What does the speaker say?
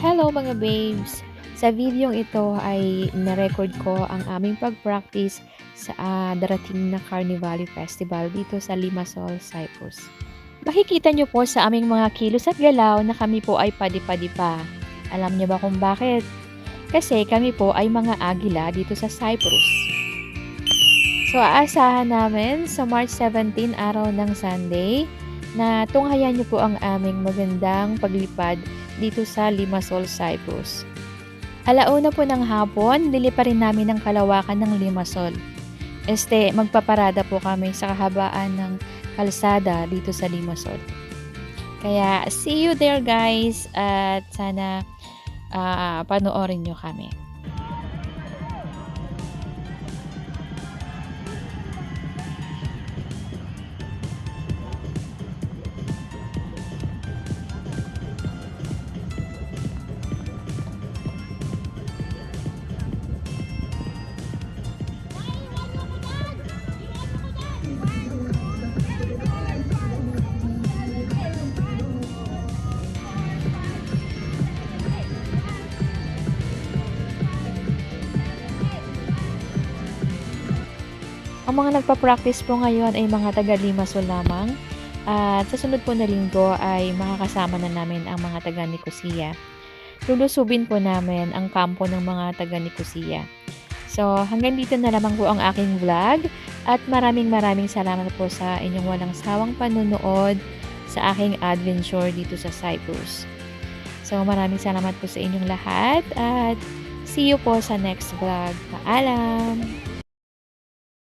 Hello mga babes! Sa videong ito ay na-record ko ang aming pag-practice sa ah, darating na Carnivale Festival dito sa Limassol, Cyprus. Makikita nyo po sa aming mga kilos at galaw na kami po ay padi-padi pa. Alam niyo ba kung bakit? Kasi kami po ay mga agila dito sa Cyprus. So aasahan namin sa March 17 araw ng Sunday na tunghayan niyo po ang aming magandang paglipad dito sa Limassol, Cyprus. Alauna po ng hapon, lilipa rin namin ang kalawakan ng Limassol. Este, magpaparada po kami sa kahabaan ng kalsada dito sa Limassol. Kaya, see you there guys at sana ah, panoorin nyo kami. Ang mga nagpa-practice po ngayon ay mga taga Limassol lamang. At sa sunod po na linggo ay makakasama na namin ang mga taga Nicosia. Lulusubin po namin ang kampo ng mga taga Nicosia. So hanggang dito na lamang po ang aking vlog at maraming maraming salamat po sa inyong walang sawang panunood sa aking adventure dito sa Cyprus. So maraming salamat po sa inyong lahat at see you po sa next vlog. Paalam!